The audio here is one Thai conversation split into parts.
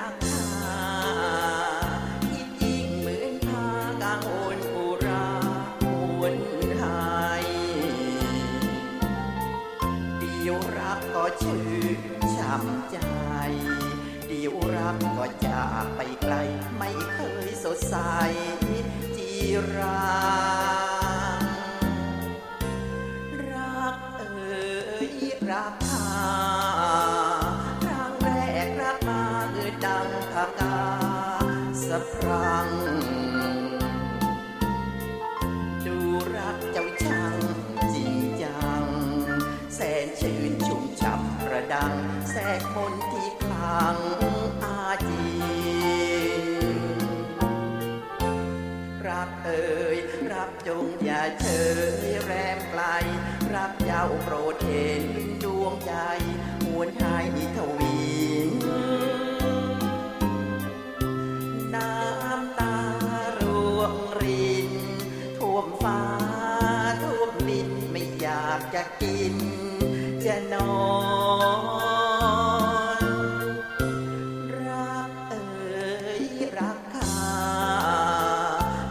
รักงยิ่งเหมือนพากางโอนกุราโอนหายเดียวรักก็ชื่นช้ำใจ เดียวรักก็จากไปไกล ไม่เคยสดใสจรารัอรัก สะพรังดูรักเจ้าช่างจริงจัง แสนชื่นชุ่มฉับประดัง แสกมนที่คลังอาจีรักเอ่ยรักจงอย่าเฉยแรมไกล รักเจ้าโปรดเห็นดวงใจหวนให้ทวี จะกิน จะนอน รักเอ่ยรักข้า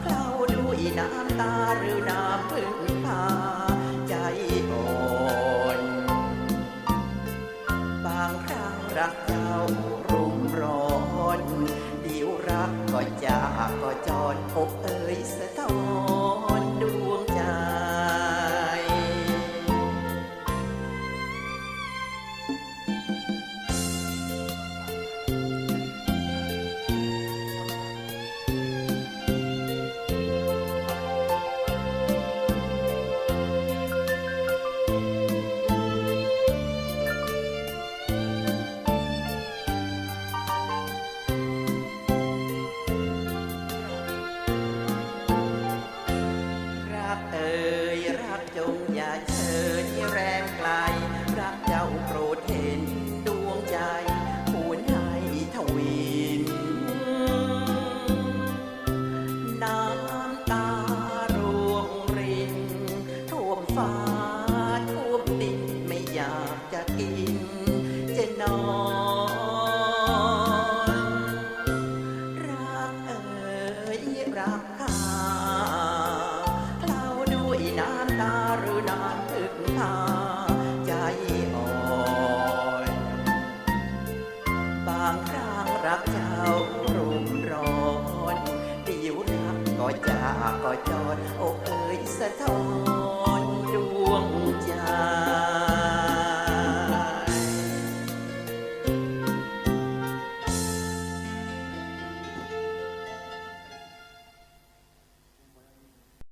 เคล้าด้วยน้ำตาหรือน้ำพึ่งพาใจอ่อนบางครั้งรักเจ้ารุ่มร้อนเดี๋ยวรักก็จากก็จรอกเอ่ยสะท้อน จะกินจะนอน รักเอ่ยรักข้าเคล้าด้วยน้ำตาหรือน้ำพึ่งพาใจอ่อนบางครั้งรักเจ้ารุมร้อนเดี๋ยวรักก็จากก็จอดอกเอ่ยสะท้อน